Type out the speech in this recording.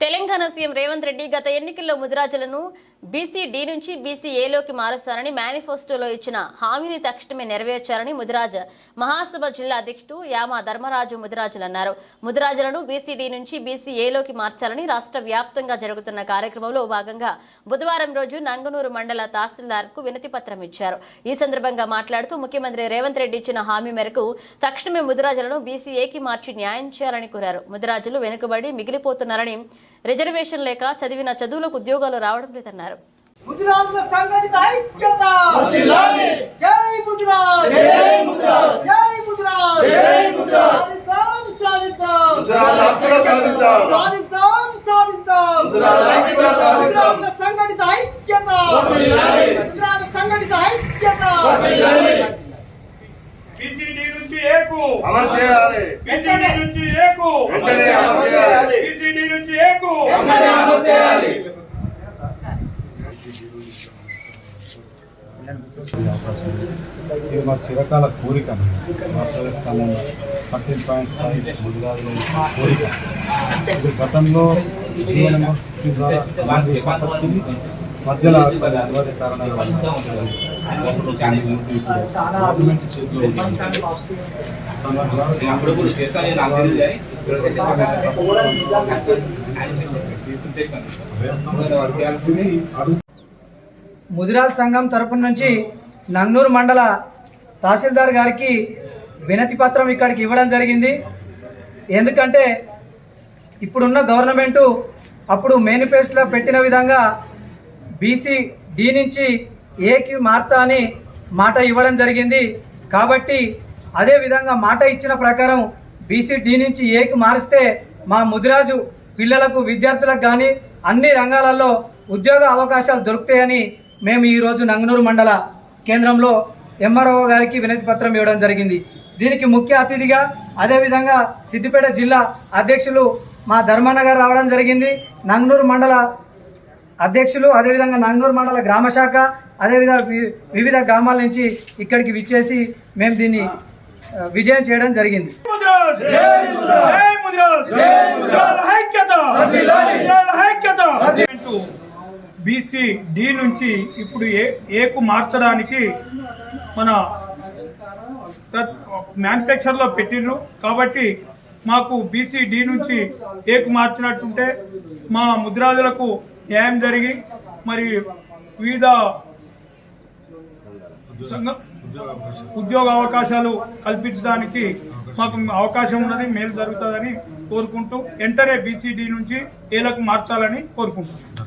Telangana CM Revanth Reddy గత ఎన్నికల్లో ముదిరాజులను బీసీ డి నుంచి బీసీ ఏలోకి మారుస్తారని మేనిఫెస్టోలో ఇచ్చిన హామీని తక్షణమే నెరవేర్చారని ముదిరాజ్ మహాసభ జిల్లా అధ్యక్షుడు యామ ధర్మరాజు ముదిరాజులు అన్నారు. ముదిరాజులను బీసీ డి నుంచి బీసీ ఏలోకి మార్చాలని రాష్ట్ర వ్యాప్తంగా జరుగుతున్న కార్యక్రమంలో భాగంగా బుధవారం రోజు నంగనూరు మండల తహసీల్దార్కు వినతి పత్రం ఇచ్చారు. ఈ సందర్భంగా మాట్లాడుతూ ముఖ్యమంత్రి రేవంత్ రెడ్డి ఇచ్చిన హామీ మేరకు తక్షణమే ముదిరాజులను బీసీఏకి మార్చి న్యాయం చేయాలని కోరారు. ముదిరాజులు వెనుకబడి మిగిలిపోతున్నారని రిజర్వేషన్ లేక చదివిన చదువులకు ఉద్యోగాలు రావడం లేదన్నారు. ముదిరాజుల సంఘటిత ఐక్యత! జై ముదిరాజ్ జై ముదిరాజ్ జై ముదిరాజ్ జై ముదిరాజ్ సాధిద్దాం సాధిద్దాం! సాధిద్దాం. సాధిద్దాం. ముదిరాజుల సంఘటిత ఐక్యత. ముదిరాజుల సంఘటిత ఐక్యత! బీసీడీ నుంచి ఏకు! అమలు చేయాలి! బీసీడీ నుంచి ఏకు! వెంటనే అమలు చేయాలి! బీసీడీ నుంచి ఏకు! వెంటనే అమలు చేయాలి! ఇది మా చిరకాల కోరిక రాష్ట్ర వ్యాప్తంగా థర్టీన్ పాయింట్ ఫైవ్ ముదిరాజుల కోరిక. ఇది గతంలో ద్వారా మధ్యలో అనివార్య కారణాల వల్ల ఇప్పుడు గవర్నమెంట్ చేతిలో ఉంది. తమ ద్వారా అడుగు ముదిరాజ్ సంఘం తరపు నుంచి నంగనూరు మండల తహసీల్దార్ గారికి వినతి పత్రం ఇక్కడికి ఇవ్వడం జరిగింది. ఎందుకంటే ఇప్పుడున్న గవర్నమెంటు అప్పుడు మేనిఫెస్టోలో పెట్టిన విధంగా బీసీ డి నుంచి ఏకి మార్తా అని మాట ఇవ్వడం జరిగింది. కాబట్టి అదే విధంగా మాట ఇచ్చిన ప్రకారం బీసీ డి నుంచి ఏకి మారిస్తే మా ముదిరాజు పిల్లలకు విద్యార్థులకు కానీ అన్ని రంగాలలో ఉద్యోగ అవకాశాలు దొరుకుతాయని మేము ఈరోజు నంగనూరు మండల కేంద్రంలో ఎంఆర్ఓ గారికి వినతి పత్రం ఇవ్వడం జరిగింది. దీనికి ముఖ్య అతిథిగా అదేవిధంగా సిద్దిపేట జిల్లా అధ్యక్షులు మా ధర్మన్న గారు రావడం జరిగింది. నంగనూరు మండల అధ్యక్షులు అదేవిధంగా నంగనూరు మండల గ్రామ శాఖ అదేవిధంగా వి- వివిధ గ్రామాల నుంచి ఇక్కడికి విచ్చేసి మేము దీన్ని విజయం చేయడం జరిగింది ముదిరాజ్ జై ముదిరాజ్ జై ముదిరాజ్ ఐక్యత ముదిరాజుల ఐక్యత బీసీ డి నుంచి ఇప్పుడు ఏ ఏకు మార్చడానికి మన మ్యానుఫ్యాక్చర్లో పెట్టిండ్రు కాబట్టి మాకు బీసీ డి నుంచి ఏకు మార్చినట్టుంటే మా ముద్రాజులకు న్యాయం జరిగి మరి వివిధ ఉద్యోగ అవకాశాలు కల్పించడానికి మాకు అవకాశం ఉన్నది మేలు జరుగుతుందని కోరుకుంటూ వెంటనే బీసీడీ నుంచి ఏలకు మార్చాలని కోరుకుంటున్నాం.